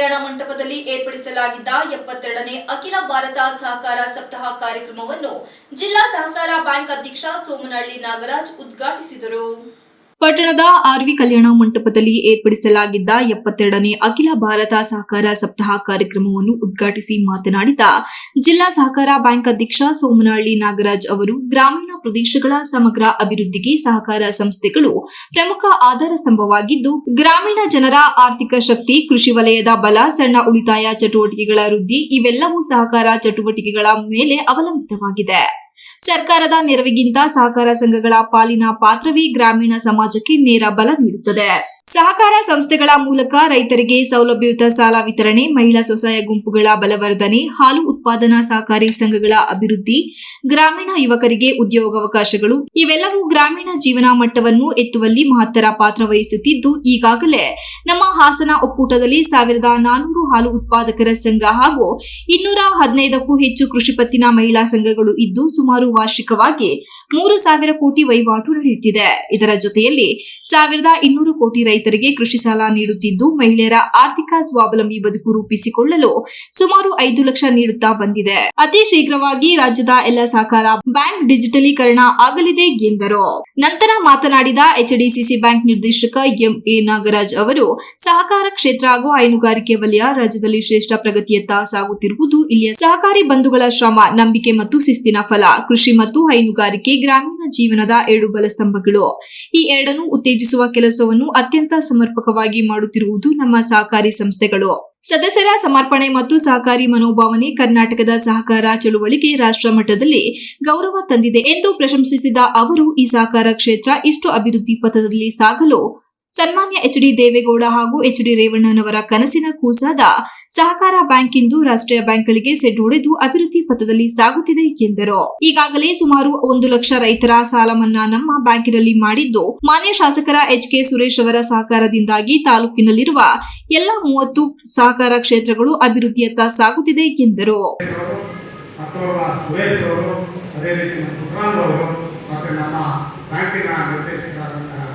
ಕಲ್ಯಾಣ ಮಂಟಪದಲ್ಲಿ ಏರ್ಪಡಿಸಲಾಗಿದ್ದ ಎಪ್ಪತ್ತೆರಡನೇ ಅಖಿಲ ಭಾರತ ಸಹಕಾರ ಸಪ್ತಾಹ ಕಾರ್ಯಕ್ರಮವನ್ನು ಜಿಲ್ಲಾ ಸಹಕಾರ ಬ್ಯಾಂಕ್ ಅಧ್ಯಕ್ಷ ಸೋಮನಹಳ್ಳಿ ನಾಗರಾಜ್ ಉದ್ಘಾಟಿಸಿದರು. ಪಟ್ಟಣದ ಆರ್ವಿ ಕಲ್ಯಾಣ ಮಂಟಪದಲ್ಲಿ ಏರ್ಪಡಿಸಲಾಗಿದ್ದ ಎಪ್ಪತ್ತೆರಡನೇ ಅಖಿಲ ಭಾರತ ಸಹಕಾರ ಸಪ್ತಾಹ ಕಾರ್ಯಕ್ರಮವನ್ನು ಉದ್ಘಾಟಿಸಿ ಮಾತನಾಡಿದ ಜಿಲ್ಲಾ ಸಹಕಾರ ಬ್ಯಾಂಕ್ ಅಧ್ಯಕ್ಷ ಸೋಮನಹಳ್ಳಿ ನಾಗರಾಜ್ ಅವರು, ಗ್ರಾಮೀಣ ಪ್ರದೇಶಗಳ ಸಮಗ್ರ ಅಭಿವೃದ್ಧಿಗೆ ಸಹಕಾರ ಸಂಸ್ಥೆಗಳು ಪ್ರಮುಖ ಆಧಾರ ಸ್ತಂಭವಾಗಿದ್ದು, ಗ್ರಾಮೀಣ ಜನರ ಆರ್ಥಿಕ ಶಕ್ತಿ, ಕೃಷಿ ವಲಯದ ಬಲ, ಸಣ್ಣ ಉಳಿತಾಯ ಚಟುವಟಿಕೆಗಳ ವೃದ್ಧಿ ಇವೆಲ್ಲವೂ ಸಹಕಾರ ಚಟುವಟಿಕೆಗಳ ಮೇಲೆ ಅವಲಂಬಿತವಾಗಿದೆ. ಸರ್ಕಾರದ ನೆರವಿಗಿಂತ ಸಹಕಾರ ಸಂಘಗಳ ಪಾಲಿನ ಪಾತ್ರವೇ ಗ್ರಾಮೀಣ ಸಮಾಜಕ್ಕೆ ನೇರ ಬಲ ನೀಡುತ್ತದೆ. ಸಹಕಾರ ಸಂಸ್ಥೆಗಳ ಮೂಲಕ ರೈತರಿಗೆ ಸೌಲಭ್ಯಯುತ ಸಾಲ ವಿತರಣೆ, ಮಹಿಳಾ ಸ್ವಸಹಾಯ ಗುಂಪುಗಳ ಬಲವರ್ಧನೆ, ಹಾಲು ಉತ್ಪಾದನಾ ಸಹಕಾರಿ ಸಂಘಗಳ ಅಭಿವೃದ್ಧಿ, ಗ್ರಾಮೀಣ ಯುವಕರಿಗೆ ಉದ್ಯೋಗಾವಕಾಶಗಳು, ಇವೆಲ್ಲವೂ ಗ್ರಾಮೀಣ ಜೀವನ ಮಟ್ಟವನ್ನು ಎತ್ತುವಲ್ಲಿ ಮಹತ್ತರ ಪಾತ್ರ ವಹಿಸುತ್ತಿದ್ದು, ಈಗಾಗಲೇ ನಮ್ಮ ಹಾಸನ ಒಕ್ಕೂಟದಲ್ಲಿ ಸಾವಿರದ ಹಾಲು ಉತ್ಪಾದಕರ ಸಂಘ ಹಾಗೂ ಇನ್ನೂರ ಹದಿನೈದಕ್ಕೂ ಹೆಚ್ಚು ಕೃಷಿ ಪತ್ತಿನ ಮಹಿಳಾ ಸಂಘಗಳು ಇದ್ದು ಸುಮಾರು ವಾರ್ಷಿಕವಾಗಿ ಮೂರು ಸಾವಿರ ಕೋಟಿ ವಹಿವಾಟು ನಡೆಯುತ್ತಿದೆ. ಇದರ ಜೊತೆಯಲ್ಲಿ ಸಾವಿರದ ಇನ್ನೂರು ಕೋಟಿ ರೈತರಿಗೆ ಕೃಷಿ ಸಾಲ ನೀಡುತ್ತಿದ್ದು, ಮಹಿಳೆಯರ ಆರ್ಥಿಕ ಸ್ವಾವಲಂಬಿ ಬದುಕು ರೂಪಿಸಿಕೊಳ್ಳಲು ಸುಮಾರು ಐದು ಲಕ್ಷ ನೀಡುತ್ತಾ ಬಂದಿದೆ. ಅತಿ ಶೀಘ್ರವಾಗಿ ರಾಜ್ಯದ ಎಲ್ಲ ಸಹಕಾರ ಬ್ಯಾಂಕ್ ಡಿಜಿಟಲೀಕರಣ ಆಗಲಿದೆ ಎಂದರು. ನಂತರ ಮಾತನಾಡಿದ ಎಚ್ಡಿಸಿಸಿ ಬ್ಯಾಂಕ್ ನಿರ್ದೇಶಕ ಎಂ ಎ ನಾಗರಾಜ್ ಅವರು, ಸಹಕಾರ ಕ್ಷೇತ್ರ ಹಾಗೂ ಹೈನುಗಾರಿಕೆ ವಲಯ ರಾಜ್ಯದಲ್ಲಿ ಶ್ರೇಷ್ಠ ಪ್ರಗತಿಯತ್ತ ಸಾಗುತ್ತಿರುವುದು ಇಲ್ಲಿಯ ಸಹಕಾರಿ ಬಂಧುಗಳ ಶ್ರಮ, ನಂಬಿಕೆ ಮತ್ತು ಶಿಸ್ತಿನ ಫಲ. ಕೃಷಿ ಮತ್ತು ಹೈನುಗಾರಿಕೆ, ಗ್ರಾಮೀಣ ಜೀವನದ ಎರಡು ಬಲಸ್ತಂಭಗಳು. ಈ ಎರಡನ್ನು ಉತ್ತೇಜಿಸುವ ಕೆಲಸವನ್ನು ಅತ್ಯಂತ ಸಮರ್ಪಕವಾಗಿ ಮಾಡುತ್ತಿರುವುದು ನಮ್ಮ ಸಹಕಾರಿ ಸಂಸ್ಥೆಗಳು. ಸದಸ್ಯರ ಸಮರ್ಪಣೆ ಮತ್ತು ಸಹಕಾರಿ ಮನೋಭಾವನೆ ಕರ್ನಾಟಕದ ಸಹಕಾರ ಚಳುವಳಿಗೆ ರಾಷ್ಟ್ರ ಮಟ್ಟದಲ್ಲಿ ಗೌರವ ತಂದಿದೆ ಎಂದು ಪ್ರಶಂಸಿಸಿದ ಅವರು, ಈ ಸಹಕಾರ ಕ್ಷೇತ್ರ ಇಷ್ಟು ಅಭಿವೃದ್ಧಿ ಪಥದಲ್ಲಿ ಸಾಗಲು ಸನ್ಮಾನ್ಯ ಎಚ್ ಡಿ ದೇವೇಗೌಡ ಹಾಗೂ ಎಚ್ ಡಿ ರೇವಣ್ಣನವರ ಕನಸಿನ ಕೂಸಾದ ಸಹಕಾರ ಬ್ಯಾಂಕ್ ಇಂದು ರಾಷ್ಟ್ರೀಯ ಬ್ಯಾಂಕ್ಗಳಿಗೆ ಸೆಡ್ ಹೊಡೆದು ಅಭಿವೃದ್ಧಿ ಪಥದಲ್ಲಿ ಸಾಗುತ್ತಿದೆ ಎಂದರು. ಈಗಾಗಲೇ ಸುಮಾರು ಒಂದು ಲಕ್ಷ ರೈತರ ಸಾಲ ಮನ್ನಾ ನಮ್ಮ ಬ್ಯಾಂಕಿನಲ್ಲಿ ಮಾಡಿದ್ದು, ಮಾನ್ಯ ಶಾಸಕರ ಎಚ್ ಕೆ ಸುರೇಶ್ ಅವರ ಸಹಕಾರದಿಂದಾಗಿ ತಾಲೂಕಿನಲ್ಲಿರುವ ಎಲ್ಲಾ ಮೂವತ್ತು ಸಹಕಾರ ಕ್ಷೇತ್ರಗಳು ಅಭಿವೃದ್ಧಿಯತ್ತ ಸಾಗುತ್ತಿದೆ ಎಂದರು. ಬ್ಯಾಂಕಿನ ಸುರೇಶ್ ಅವರು ಅದೇ ರೀತಿ ನಮ್ಮ ಪುಟ್ರಾನ್ ಅವರು ಮತ್ತು ನಮ್ಮ ಬ್ಯಾಂಕಿನ ನಿರ್ದೇಶಕರಾದಂತಹ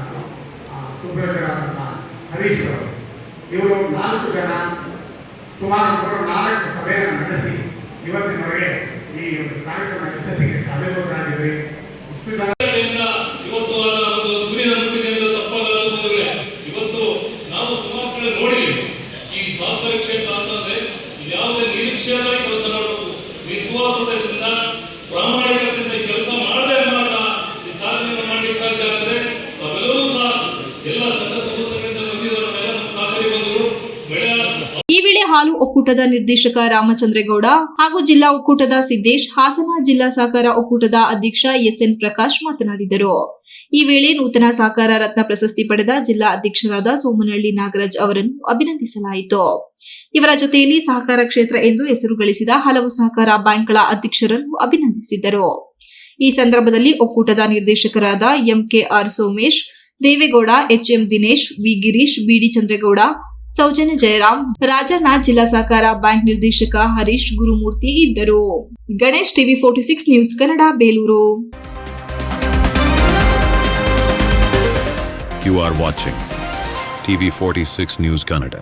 ಸೂಪರ್ವೈಸರಾದಂತಹ ಹರೀಶ್ ಇವರು ನಾಲ್ಕು ಜನ ಸುಮಾರು ಮೂರು ನಾಲ್ಕು ಸಭೆಯನ್ನು ನಡೆಸಿ ಇವತ್ತಿನವರೆಗೆ ಈ ಒಂದು ಕಾರ್ಯಕ್ರಮ ಯಶಸ್ಸಿಗೆ ಇಂದ ಇವತ್ತು ಇವತ್ತು ನಾವು ಸುಮಾರು ಈ ಕ್ಷೇತ್ರ ಅಂತಂದ್ರೆ ಯಾವುದೇ ನಿರೀಕ್ಷೆಯಾಗಿ ಕೆಲಸ ಮಾಡಬೇಕು. ವಿಶ್ವಾಸದಿಂದ ಪ್ರಾಮಾಣಿಕತೆಯಿಂದ ಹಾಲು ಒಕ್ಕೂಟದ ನಿರ್ದೇಶಕ ರಾಮಚಂದ್ರೇಗೌಡ ಹಾಗೂ ಜಿಲ್ಲಾ ಒಕ್ಕೂಟದ ಸಿದ್ದೇಶ್, ಹಾಸನ ಜಿಲ್ಲಾ ಸಹಕಾರ ಒಕ್ಕೂಟದ ಅಧ್ಯಕ್ಷ ಎಸ್ಎನ್ ಪ್ರಕಾಶ್ ಮಾತನಾಡಿದರು. ಈ ವೇಳೆ ನೂತನ ಸಹಕಾರ ರತ್ನ ಪ್ರಶಸ್ತಿ ಪಡೆದ ಜಿಲ್ಲಾ ಅಧ್ಯಕ್ಷರಾದ ಸೋಮನಹಳ್ಳಿ ನಾಗರಾಜ್ ಅವರನ್ನು ಅಭಿನಂದಿಸಲಾಯಿತು. ಇವರ ಜೊತೆಯಲ್ಲಿ ಸಹಕಾರ ಕ್ಷೇತ್ರ ಎಂದು ಹೆಸರು ಗಳಿಸಿದ ಹಲವು ಸಹಕಾರ ಬ್ಯಾಂಕ್ಗಳ ಅಧ್ಯಕ್ಷರನ್ನು ಅಭಿನಂದಿಸಿದರು. ಈ ಸಂದರ್ಭದಲ್ಲಿ ಒಕ್ಕೂಟದ ನಿರ್ದೇಶಕರಾದ MKR Somesh, Devegowda, HM Dinesh, V Girish, BD Chandregowda Soujanya Jayaram, Rajanna ಜಿಲ್ಲಾ ಸಹಕಾರ ಬ್ಯಾಂಕ್ ನಿರ್ದೇಶಕ ಹರೀಶ್ ಗುರುಮೂರ್ತಿ ಇದ್ದರು Ganesh TV forty six news Kannada, Belur you You are watching TV46 News Kannada.